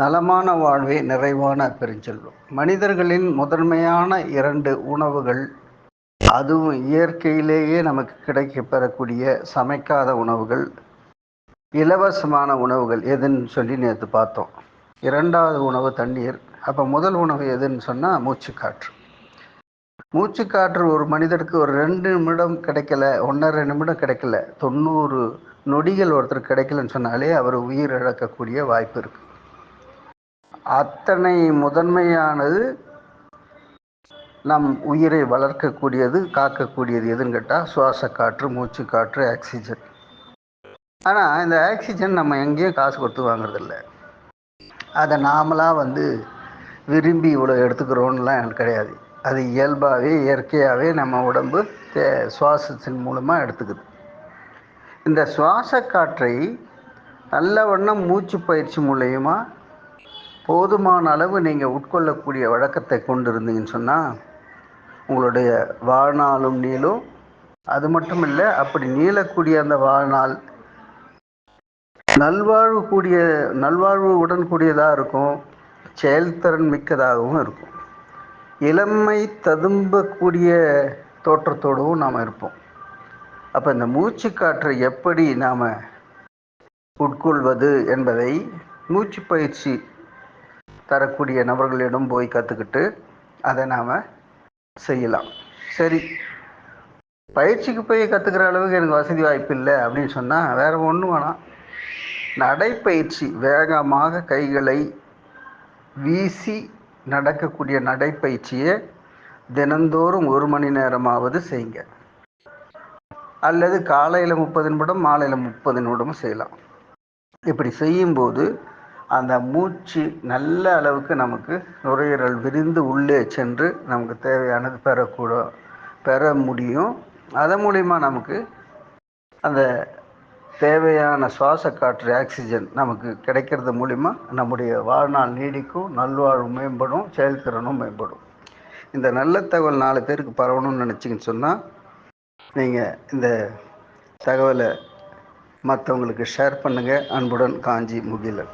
நலமான வாழ்வே நிறைவான பெருஞ்செல்வம். மனிதர்களின் முதன்மையான இரண்டு உணவுகள் அதுவும் இயற்கையிலேயே நமக்கு கிடைக்க பெறக்கூடிய சமைக்காத உணவுகள் இலவசமான உணவுகள் எதுன்னு சொல்லி நேற்று பார்த்தோம். இரண்டாவது உணவு தண்ணீர். அப்போ முதல் உணவு எதுன்னு சொன்னால் மூச்சுக்காற்று. மூச்சுக்காற்று ஒரு மனிதருக்கு ஒரு ரெண்டு நிமிடம் கிடைக்கல ஒன்றரை நிமிடம் கிடைக்கல தொண்ணூறு நொடிகள் ஒருத்தர் கிடைக்கலன்னு சொன்னாலே அவர் உயிர் இழக்கக்கூடிய வாய்ப்பு இருக்குது அத்தனை முதன்மையானது நம் உயிரை வளர்க்கக்கூடியது காக்கக்கூடியது எதுன்னு கேட்டால் சுவாச காற்று மூச்சு காற்று ஆக்சிஜன். ஆனால் இந்த ஆக்சிஜன் நம்ம எங்கேயும் காசு கொடுத்து வாங்குறதில்ல. அதை நாமளாக வந்து விரும்பி இவ்வளோ எடுத்துக்கிறோன்னெலாம் எனக்கு கிடையாது. அது இயல்பாகவே இயற்கையாகவே நம்ம உடம்பு தே சுவாசத்தின் மூலமாக எடுத்துக்குது. இந்த சுவாச காற்றை நல்ல வண்ணம் மூச்சு பயிற்சி மூலயமா போதுமான அளவு நீங்கள் உட்கொள்ளக்கூடிய வழக்கத்தை கொண்டு இருந்தீங்கன்னு சொன்னால் உங்களுடைய வாழ்நாளும் நீளும். அது மட்டும் இல்லை அப்படி நீளக்கூடிய அந்த வாழ்நாள் நல்வாழ்வு கூடிய நல்வாழ்வு உடன் கூடியதாக இருக்கும் செயல்திறன் மிக்கதாகவும் இருக்கும். இளமை ததும்பக்கூடிய தோற்றத்தோடவும் நாம் இருப்போம். அப்போ இந்த மூச்சு காற்றை எப்படி நாம் உட்கொள்வது என்பதை மூச்சு பயிற்சி தரக்கூடிய நபர்களிடம் போய் கற்றுக்கிட்டு அதை நாம் செய்யலாம். சரி. பயிற்சிக்கு போய் கற்றுக்கிற அளவுக்கு எனக்கு வசதி வாய்ப்பு இல்லை அப்படின்னு சொன்னால் வேறு ஒன்றும் வேணாம். நடைப்பயிற்சி வேகமாக கைகளை வீசி நடக்கக்கூடிய நடைப்பயிற்சியை தினந்தோறும் ஒரு மணி நேரமாவது செய்யுங்க. அல்லது காலையில் முப்பது நிமிடம் மாலையில் முப்பது நிமிடமும் செய்யலாம். இப்படி செய்யும்போது அந்த மூச்சு நல்ல அளவுக்கு நமக்கு நுரையீரல் விரிந்து உள்ளே சென்று நமக்கு தேவையானது பெறக்கூட பெற முடியும். அதன் மூலிமா நமக்கு அந்த தேவையான சுவாச காற்று ஆக்சிஜன் நமக்கு கிடைக்கிறது மூலிமா நம்முடைய வாழ்நாள் நீடிக்கும் நல்வாழ்வு மேம்படும் செயல்திறனும் மேம்படும். இந்த நல்ல தகவல் நாலு பேருக்கு பரவணும்னு நினச்சிங்கன்னு சொன்னால் நீங்கள் இந்த தகவலை மற்றவங்களுக்கு ஷேர் பண்ணுங்கள் அன்புடன் காஞ்சி முகிலன்.